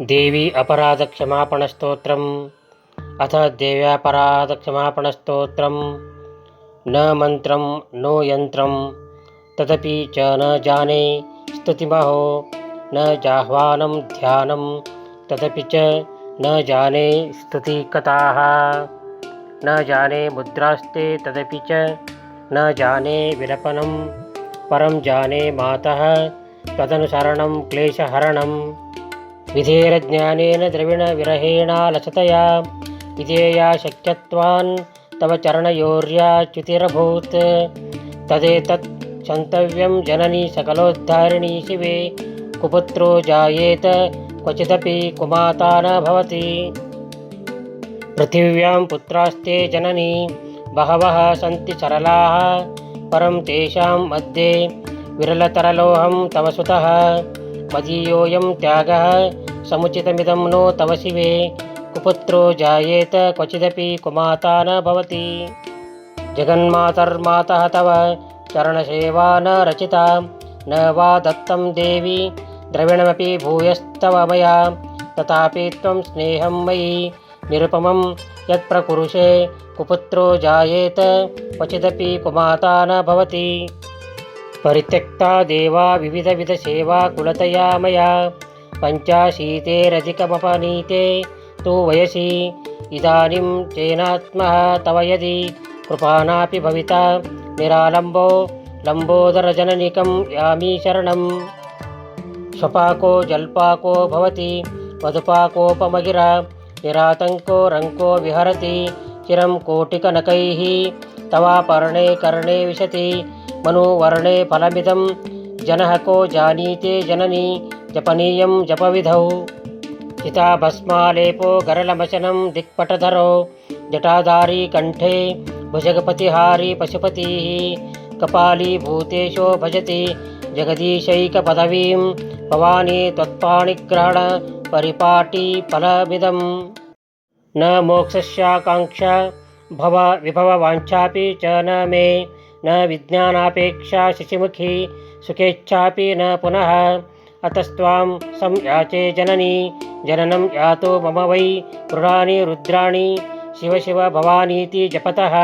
देवी अपराधक्षमापणस्तोत्रम्। अथ देव्यापराधक्षमापणस्तोत्रं न मन्त्रं, नो यन्त्रं, तदपि च न जाने स्तुतिमहो। न जाह्वानं ध्यानं, तदपि च न जाने स्तुतिकथाः। न जाने मुद्रास्ते, तदपि च न जाने विलपनं। परं जाने मातः, तदनुसरणं क्लेशहरणम्। विधेरज्ञानेन द्रविणविरहेणालसतया विधेया शक्यत्वान् तव चरणयोर्याच्युतिरभूत् तदेतत् क्षन्तव्यं जननी सकलोद्धारिणी शिवे कुपुत्रो जायेत क्वचिदपि कुमाता न भवति पृथिव्यां पुत्रास्ते जननी बहवः सन्ति सरलाः परं तेषां मध्ये विरलतरलोऽहं तव सुतः మదీయోయం త్యాగ సముచితమిదం నో తవ శివే కుపుత్రో జాయేత క్వచిదపి కుమాతా నవతి జగన్మాతర్మాత తవ చరణసేవా న రచిత న వా దత్తం దేవి ద్రవిణమపి భూయస్తవ మయా తథాపి త్వం స్నేహం మయి నిరుపమం యత్ప్రకురుషే కుపుత్రో జాయేత క్వచిదపి కుమాతా నవతి परित्यक्ता देवा विविधविधसेवा कुलतया मया पञ्चाशीतेरधिकमपनीते तु वयसि। इदानीं चेनात्मः तव यदि। कृपानापि भविता। निरालम्बो लम्बोदरजननिकं यामि शरणं। स्वपाको जल्पाको भवति। मधुपाकोपमगिरा। निरातङ्को रङ्को विहरति। चिरं कोटिकनकैः तवापर्णे कर्णे विशति। मनुवर्णे फलमिदं। जनः को जानीते जननी जपनीयं जपविधौ। चिताभस्मालेपो गरलमशनं दिक्पटधरो। जटाधारी कण्ठे भुजगपतिहारी पशुपतिः। कपाली भूतेशो भजति जगदीशैकपदवीं। भवानी त्वत्पाणिग्रहण परिपाटी फलमिदं न मोक्षस्याकाङ्क्षा भव विभववाञ्छापि च न मे न विज्ञानापेक्षा शशिमुखी, सुखेच्छापि न पुनः। अतस्त्वां संयाचे जननी, जननं यातो मम वै मृडानि रुद्राणि, शिव शिव भवानीति जपतः।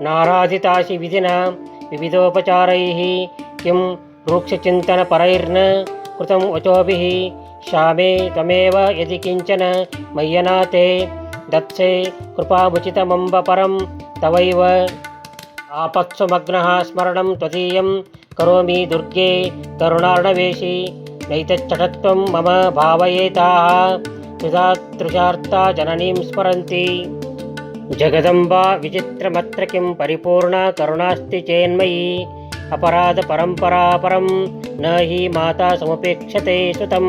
नाराधितासि विधिना, विविधोपचारैः, किं रूक्षचिन्तनपरैर्न कृतं वचोभिः। श्यामे त्वमेव यदि किंचन मय्यनाते दत्से कृपामुचितमम्ब परं तवैव। ఆపత్సుమగ్నः స్మరణం త్వదీయం. కరోమి దుర్గే కరుణార్ణవేశి. నైతచ్చటత్వం మమ భావయేతాः. త్రిధాతృజార్తా జననీం స్మరంతి. జగదంబా విచిత్రమత్ర కిం పరిపూర్ణ కరుణాస్తి చేన్మయీ. అపరాధ పరంపరాపరం నహి మాతా సముపేక్షతే సుతం.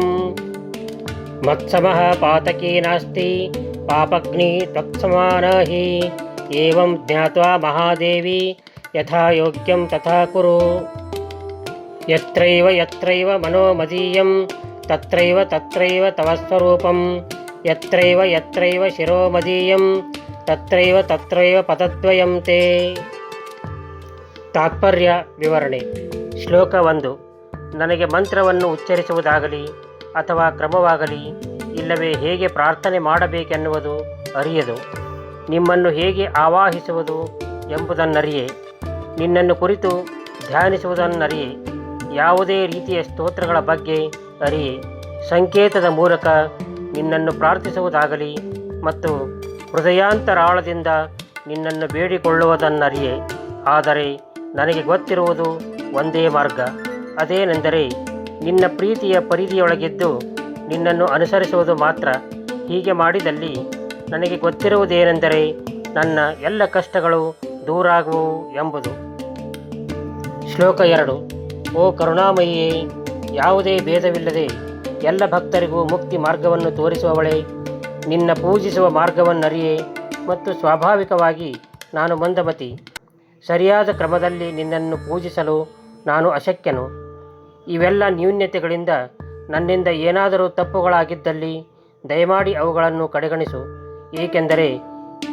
మత్సమ పాతకీ నాస్తి. పాపగ్ని త్వత్సమానహి ಏವಂ ಜ್ಞಾತ್ವಾ ಮಹಾದೇವಿ ಯಥಾ ಯೋಗ್ಯಂ ತಥಾ ಕುರು ಯತ್ರೈವ ಯತ್ರೈವ ಮನೋಮದೀಯಂ ತತ್ರೈವ ತತ್ರೈವ ತವ ಸ್ವರೂಪಂ ಯತ್ರೈವ ಯತ್ರೈವ ಶಿರೋಮದೀಯಂ ತತ್ರೈವ ತತ್ರೈವ ಪದದ್ವಯಂ ತೇ ತಾತ್ಪರ್ಯ ವಿವರಣೆ ಶ್ಲೋಕ ಒಂದು. ನನಗೆ ಮಂತ್ರವನ್ನು ಉಚ್ಚರಿಸುವುದಾಗಲಿ ಅಥವಾ ಕ್ರಮವಾಗಲಿ, ಇಲ್ಲವೇ ಹೇಗೆ ಪ್ರಾರ್ಥನೆ ಮಾಡಬೇಕೆನ್ನುವುದು ಅರಿಯದು. ನಿಮ್ಮನ್ನು ಹೇಗೆ ಆವಾಹಿಸುವುದು ಎಂಬುದನ್ನರಿಯೇ. ನಿನ್ನನ್ನು ಕುರಿತು ಧ್ಯಾನಿಸುವುದನ್ನರಿಯೇ. ಯಾವುದೇ ರೀತಿಯ ಸ್ತೋತ್ರಗಳ ಬಗ್ಗೆ ಅರಿಯೇ. ಸಂಕೇತದ ಮೂಲಕ ನಿನ್ನನ್ನು ಪ್ರಾರ್ಥಿಸುವುದಾಗಲಿ ಮತ್ತು ಹೃದಯಾಂತರಾಳದಿಂದ ನಿನ್ನನ್ನು ಬೇಡಿಕೊಳ್ಳುವುದನ್ನರಿಯೇ. ಆದರೆ ನನಗೆ ಗೊತ್ತಿರುವುದು ಒಂದೇ ಮಾರ್ಗ. ಅದೇನೆಂದರೆ ನಿನ್ನ ಪ್ರೀತಿಯ ಪರಿಧಿಯೊಳಗಿದ್ದು ನಿನ್ನನ್ನು ಅನುಸರಿಸುವುದು ಮಾತ್ರ. ಹೀಗೆ ಮಾಡಿದಲ್ಲಿ ನನಗೆ ಗೊತ್ತಿರುವುದೇನೆಂದರೆ ನನ್ನ ಎಲ್ಲ ಕಷ್ಟಗಳು ದೂರಾಗುವು ಎಂಬುದು. ಶ್ಲೋಕ ಎರಡು, ಓ ಕರುಣಾಮಯಿಯೇ, ಯಾವುದೇ ಭೇದವಿಲ್ಲದೆ ಎಲ್ಲ ಭಕ್ತರಿಗೂ ಮುಕ್ತಿ ಮಾರ್ಗವನ್ನು ತೋರಿಸುವವಳೆ, ನಿನ್ನ ಪೂಜಿಸುವ ಮಾರ್ಗವನ್ನರಿಯೇ ಮತ್ತು ಸ್ವಾಭಾವಿಕವಾಗಿ ನಾನು ಮಂದಮತಿ. ಸರಿಯಾದ ಕ್ರಮದಲ್ಲಿ ನಿನ್ನನ್ನು ಪೂಜಿಸಲು ನಾನು ಅಶಕ್ಯನು. ಇವೆಲ್ಲ ನ್ಯೂನ್ಯತೆಗಳಿಂದ ನನ್ನಿಂದ ಏನಾದರೂ ತಪ್ಪುಗಳಾಗಿದ್ದಲ್ಲಿ ದಯಮಾಡಿ ಅವುಗಳನ್ನು ಕಡೆಗಣಿಸು. ಏಕೆಂದರೆ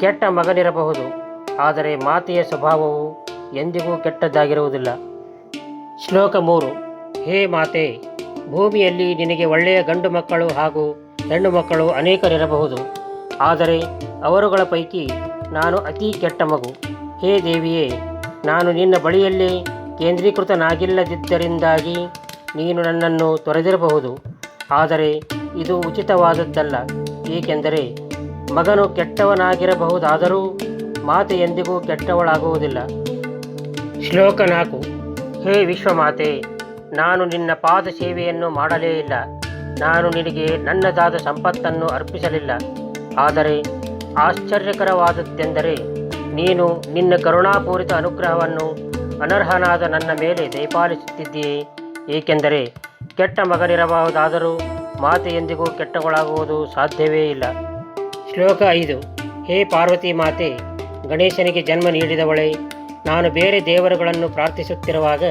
ಕೆಟ್ಟ ಮಗನಿರಬಹುದು, ಆದರೆ ಮಾತೆಯ ಸ್ವಭಾವವು ಎಂದಿಗೂ ಕೆಟ್ಟದ್ದಾಗಿರುವುದಿಲ್ಲ. ಶ್ಲೋಕ ಮೂರು, ಹೇ ಮಾತೆ, ಭೂಮಿಯಲ್ಲಿ ನಿನಗೆ ಒಳ್ಳೆಯ ಗಂಡು ಮಕ್ಕಳು ಹಾಗೂ ಹೆಣ್ಣು ಮಕ್ಕಳು ಅನೇಕರಿರಬಹುದು, ಆದರೆ ಅವರುಗಳ ಪೈಕಿ ನಾನು ಅತಿ ಕೆಟ್ಟ ಮಗು. ಹೇ ದೇವಿಯೇ, ನಾನು ನಿನ್ನ ಬಳಿಯಲ್ಲಿ ಕೇಂದ್ರೀಕೃತನಾಗಿಲ್ಲದಿದ್ದರಿಂದಾಗಿ ನೀನು ನನ್ನನ್ನು ತೊರೆದಿರಬಹುದು, ಆದರೆ ಇದು ಉಚಿತವಾದದ್ದಲ್ಲ, ಏಕೆಂದರೆ ಮಗನು ಕೆಟ್ಟವನಾಗಿರಬಹುದಾದರೂ ಮಾತೆ ಎಂದಿಗೂ ಕೆಟ್ಟವಳಾಗುವುದಿಲ್ಲ. ಶ್ಲೋಕ ನಾಲ್ಕು. ಹೇ ವಿಶ್ವಮಾತೆ, ನಾನು ನಿನ್ನ ಪಾದ ಸೇವೆಯನ್ನು ಮಾಡಲೇ ಇಲ್ಲ. ನಾನು ನಿನಗೆ ನನ್ನದಾದ ಸಂಪತ್ತನ್ನು ಅರ್ಪಿಸಲಿಲ್ಲ. ಆದರೆ ಆಶ್ಚರ್ಯಕರವಾದದ್ದೆಂದರೆ ನೀನು ನಿನ್ನ ಕರುಣಾಪೂರಿತ ಅನುಗ್ರಹವನ್ನು ಅನರ್ಹನಾದ ನನ್ನ ಮೇಲೆ ದಯಪಾಲಿಸುತ್ತಿದ್ದೀಯೇ. ಏಕೆಂದರೆ ಕೆಟ್ಟ ಮಗನಿರಬಹುದಾದರೂ ಮಾತೆ ಎಂದಿಗೂ ಕೆಟ್ಟವಳಾಗುವುದು ಸಾಧ್ಯವೇ ಇಲ್ಲ. ಶ್ಲೋಕ ಐದು. ಹೇ ಪಾರ್ವತಿ ಮಾತೆ, ಗಣೇಶನಿಗೆ ಜನ್ಮ ನೀಡಿದವಳೆ, ನಾನು ಬೇರೆ ದೇವರುಗಳನ್ನು ಪ್ರಾರ್ಥಿಸುತ್ತಿರುವಾಗ,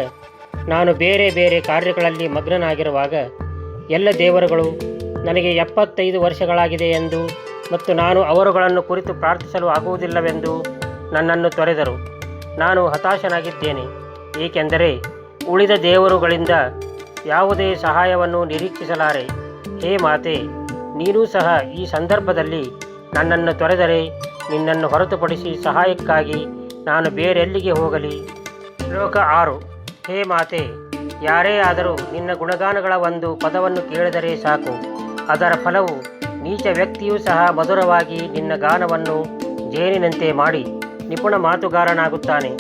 ನಾನು ಬೇರೆ ಬೇರೆ ಕಾರ್ಯಗಳಲ್ಲಿ ಮಗ್ನನಾಗಿರುವಾಗ, ಎಲ್ಲ ದೇವರುಗಳು ನನಗೆ ಎಪ್ಪತ್ತೈದು ವರ್ಷಗಳಾಗಿದೆ ಎಂದು ಮತ್ತು ನಾನು ಅವರುಗಳನ್ನು ಕುರಿತು ಪ್ರಾರ್ಥಿಸಲು ಆಗುವುದಿಲ್ಲವೆಂದು ನನ್ನನ್ನು ತೊರೆದರು. ನಾನು ಹತಾಶನಾಗಿದ್ದೇನೆ, ಏಕೆಂದರೆ ಉಳಿದ ದೇವರುಗಳಿಂದ ಯಾವುದೇ ಸಹಾಯವನ್ನು ನಿರೀಕ್ಷಿಸಲಾರೆ. ಹೇ ಮಾತೆ, ನೀನೂ ಸಹ ಈ ಸಂದರ್ಭದಲ್ಲಿ ನನ್ನನ್ನು ತೊರೆದರೆ ನಿನ್ನನ್ನು ಹೊರತುಪಡಿಸಿ ಸಹಾಯಕ್ಕಾಗಿ ನಾನು ಬೇರೆಲ್ಲಿಗೆ ಹೋಗಲಿ? ಶ್ಲೋಕ ಆರು. ಹೇ ಮಾತೆ, ಯಾರೇ ಆದರೂ ನಿನ್ನ ಗುಣಗಾನಗಳ ಒಂದು ಪದವನ್ನು ಕೇಳಿದರೆ ಸಾಕು. ಅದರ ಫಲವು ನೀಚ ವ್ಯಕ್ತಿಯೂ ಸಹ ಮಧುರವಾಗಿ ನಿನ್ನ ಗಾನವನ್ನು ಜೇನಿನಂತೆ ಮಾಡಿ ನಿಪುಣ ಮಾತುಗಾರನಾಗುತ್ತಾನೆ.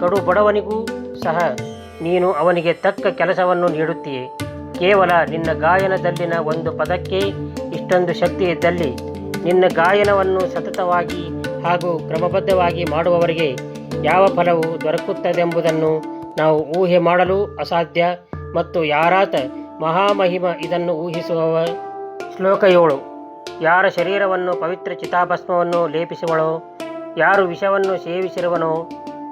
ಕಡು ಬಡವನಿಗೂ ಸಹ ನೀನು ಅವನಿಗೆ ತಕ್ಕ ಕೆಲಸವನ್ನು ನೀಡುತ್ತೀಯೆ. ಕೇವಲ ನಿನ್ನ ಗಾಯನದಲ್ಲಿನ ಒಂದು ಪದಕ್ಕೆ ಇಷ್ಟೊಂದು ಶಕ್ತಿ ಇದ್ದಲ್ಲಿ ನಿನ್ನ ಗಾಯನವನ್ನು ಸತತವಾಗಿ ಹಾಗೂ ಕ್ರಮಬದ್ಧವಾಗಿ ಮಾಡುವವರಿಗೆ ಯಾವ ಫಲವು ದೊರಕುತ್ತದೆಂಬುದನ್ನು ನಾವು ಊಹೆ ಮಾಡಲು ಅಸಾಧ್ಯ ಮತ್ತು ಯಾರಾತ ಮಹಾಮಹಿಮ ಇದನ್ನು ಊಹಿಸುವವ ಶ್ಲೋಕ ಏಳು. ಯಾರ ಶರೀರವನ್ನು ಪವಿತ್ರ ಚಿತಾಭಸ್ಮವನ್ನು ಲೇಪಿಸುವಳೋ, ಯಾರು ವಿಷವನ್ನು ಸೇವಿಸಿರುವನೋ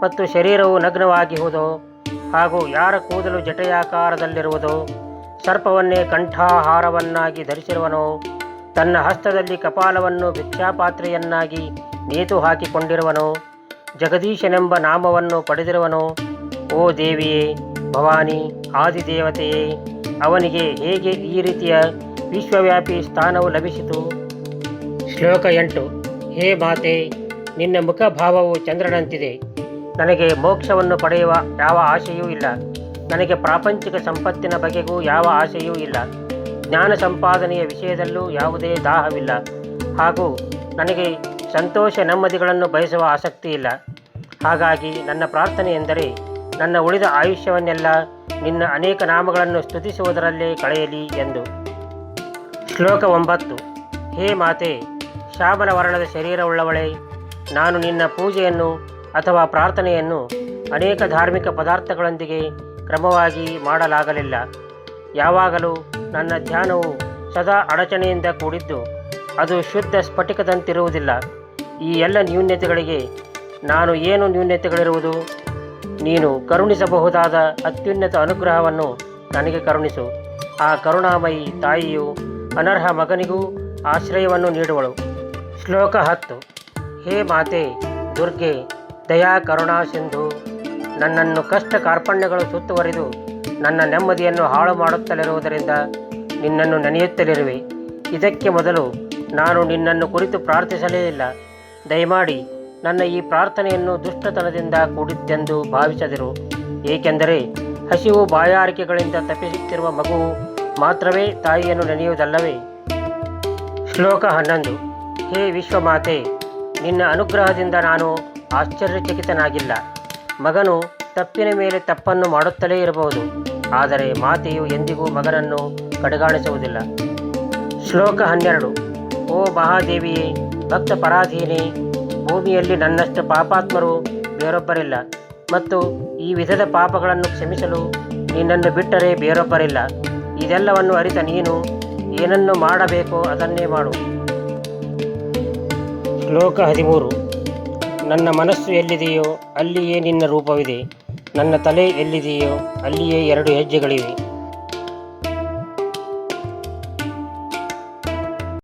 ಮತ್ತು ಶರೀರವು ನಗ್ನವಾಗಿರುವುದೋ ಹಾಗೂ ಯಾರ ಕೂದಲು ಜಟೆಯಾಕಾರದಲ್ಲಿರುವುದೋ, ಸರ್ಪವನ್ನೇ ಕಂಠಾಹಾರವನ್ನಾಗಿ ಧರಿಸಿರುವನೋ ತನ್ನ ಹಸ್ತದಲ್ಲಿ ಕಪಾಲವನ್ನು ಭಿಕ್ಷಾಪಾತ್ರೆಯನ್ನಾಗಿ ನೇತು ಹಾಕಿಕೊಂಡಿರುವನೋ, ಜಗದೀಶನೆಂಬ ನಾಮವನ್ನು ಪಡೆದಿರುವನೋ. ಓ ದೇವಿಯೇ, ಭವಾನಿ, ಆದಿದೇವತೆಯೇ, ಅವನಿಗೆ ಹೇಗೆ ಈ ರೀತಿಯ ವಿಶ್ವವ್ಯಾಪಿ ಸ್ಥಾನವು ಲಭಿಸಿತು? ಶ್ಲೋಕ ಎಂಟು. ಹೇ ಮಾತೆ, ನಿನ್ನ ಮುಖಭಾವವು ಚಂದ್ರನಂತಿದೆ. ನನಗೆ ಮೋಕ್ಷವನ್ನು ಪಡೆಯುವ ಯಾವ ಆಶೆಯೂ ಇಲ್ಲ. ನನಗೆ ಪ್ರಾಪಂಚಿಕ ಸಂಪತ್ತಿನ ಬಗೆಗೂ ಯಾವ ಆಶೆಯೂ ಇಲ್ಲ. ಜ್ಞಾನ ಸಂಪಾದನೆಯ ವಿಷಯದಲ್ಲೂ ಯಾವುದೇ ದಾಹವಿಲ್ಲ. ಹಾಗೂ ನನಗೆ ಸಂತೋಷ ನೆಮ್ಮದಿಗಳನ್ನು ಬಯಸುವ ಆಸಕ್ತಿ ಇಲ್ಲ. ಹಾಗಾಗಿ ನನ್ನ ಪ್ರಾರ್ಥನೆ ಎಂದರೆ, ನನ್ನ ಉಳಿದ ಆಯುಷ್ಯವನ್ನೆಲ್ಲ ನಿನ್ನ ಅನೇಕ ನಾಮಗಳನ್ನು ಸ್ತುತಿಸುವುದರಲ್ಲೇ ಕಳೆಯಲಿ ಎಂದು. ಶ್ಲೋಕ ಒಂಬತ್ತು. ಹೇ ಮಾತೆ ಶ್ಯಾಮಲ ವರ್ಣದ ಶರೀರವುಳ್ಳವಳೆ, ನಾನು ನಿನ್ನ ಪೂಜೆಯನ್ನು ಅಥವಾ ಪ್ರಾರ್ಥನೆಯನ್ನು ಅನೇಕ ಧಾರ್ಮಿಕ ಪದಾರ್ಥಗಳೊಂದಿಗೆ ಕ್ರಮವಾಗಿ ಮಾಡಲಾಗಲಿಲ್ಲ. ಯಾವಾಗಲೂ ನನ್ನ ಧ್ಯಾನವು ಸದಾ ಅಡಚಣೆಯಿಂದ ಕೂಡಿದ್ದು, ಅದು ಶುದ್ಧ ಸ್ಫಟಿಕದಂತಿರುವುದಿಲ್ಲ. ಈ ಎಲ್ಲ ನ್ಯೂನ್ಯತೆಗಳಿಗೆ ನಾನು ಏನು ನ್ಯೂನ್ಯತೆಗಳಿರುವುದು ನೀನು ಕರುಣಿಸಬಹುದಾದ ಅತ್ಯುನ್ನತ ಅನುಗ್ರಹವನ್ನು ನನಗೆ ಕರುಣಿಸು. ಆ ಕರುಣಾಮಯಿ ತಾಯಿಯು ಅನರ್ಹ ಮಗನಿಗೂ ಆಶ್ರಯವನ್ನು ನೀಡುವಳು. ಶ್ಲೋಕ ಹತ್ತು. ಹೇ ಮಾತೆ, ದುರ್ಗೆ, ದಯಾ ಕರುಣಾ ಸಿಂಧು, ನನ್ನನ್ನು ಕಷ್ಟ ಕಾರ್ಪಣ್ಯಗಳು ಸುತ್ತುವರಿದು ನನ್ನ ನೆಮ್ಮದಿಯನ್ನು ಹಾಳು ಮಾಡುತ್ತಲಿರುವುದರಿಂದ ನಿನ್ನನ್ನು ನೆನೆಯುತ್ತಲಿರುವೆ ಇದಕ್ಕೆ ಮೊದಲು ನಾನು ನಿನ್ನನ್ನು ಕುರಿತು ಪ್ರಾರ್ಥಿಸಲೇ ಇಲ್ಲ. ದಯಮಾಡಿ ನನ್ನ ಈ ಪ್ರಾರ್ಥನೆಯನ್ನು ದುಷ್ಟತನದಿಂದ ಕೂಡಿದ್ದೆಂದು ಭಾವಿಸದಿರು. ಏಕೆಂದರೆ ಹಸಿವು ಬಾಯಾರಿಕೆಗಳಿಂದ ತಪ್ಪಿಸುತ್ತಿರುವ ಮಗುವು ಮಾತ್ರವೇ ತಾಯಿಯನ್ನು ನೆನೆಯುವುದಲ್ಲವೇ? ಶ್ಲೋಕ ಹನ್ನೊಂದು. ಹೇ ವಿಶ್ವಮಾತೆ, ನಿನ್ನ ಅನುಗ್ರಹದಿಂದ ನಾನು ಆಶ್ಚರ್ಯಚಕಿತನಾಗಿಲ್ಲ. ಮಗನು ತಪ್ಪಿನ ಮೇಲೆ ತಪ್ಪನ್ನು ಮಾಡುತ್ತಲೇ ಇರಬಹುದು. ಆದರೆ ಮಾತೆಯು ಎಂದಿಗೂ ಮಗನನ್ನು ಕಡೆಗಾಣಿಸುವುದಿಲ್ಲ. ಶ್ಲೋಕ ಹನ್ನೆರಡು. ಓ ಮಹಾದೇವಿಯೇ, ಭಕ್ತ ಪರಾಧೀನಿ, ಭೂಮಿಯಲ್ಲಿ ನನ್ನಷ್ಟು ಪಾಪಾತ್ಮರು ಬೇರೊಬ್ಬರಿಲ್ಲ. ಮತ್ತು ಈ ವಿಧದ ಪಾಪಗಳನ್ನು ಕ್ಷಮಿಸಲು ನಿನ್ನನ್ನು ಬಿಟ್ಟರೆ ಬೇರೊಬ್ಬರಿಲ್ಲ. ಇದೆಲ್ಲವನ್ನು ಅರಿತ ನೀನು, ಏನನ್ನು ಮಾಡಬೇಕೋ ಅದನ್ನೇ ಮಾಡು. ಶ್ಲೋಕ ಹದಿಮೂರು. ನನ್ನ ಮನಸ್ಸು ಎಲ್ಲಿದೆಯೋ ಅಲ್ಲಿಯೇ ನಿನ್ನ ರೂಪವಿದೆ. ನನ್ನ ತಲೆ ಎಲ್ಲಿದೆಯೋ ಅಲ್ಲಿಯೇ ಎರಡು ಹೆಜ್ಜೆಗಳಿವೆ.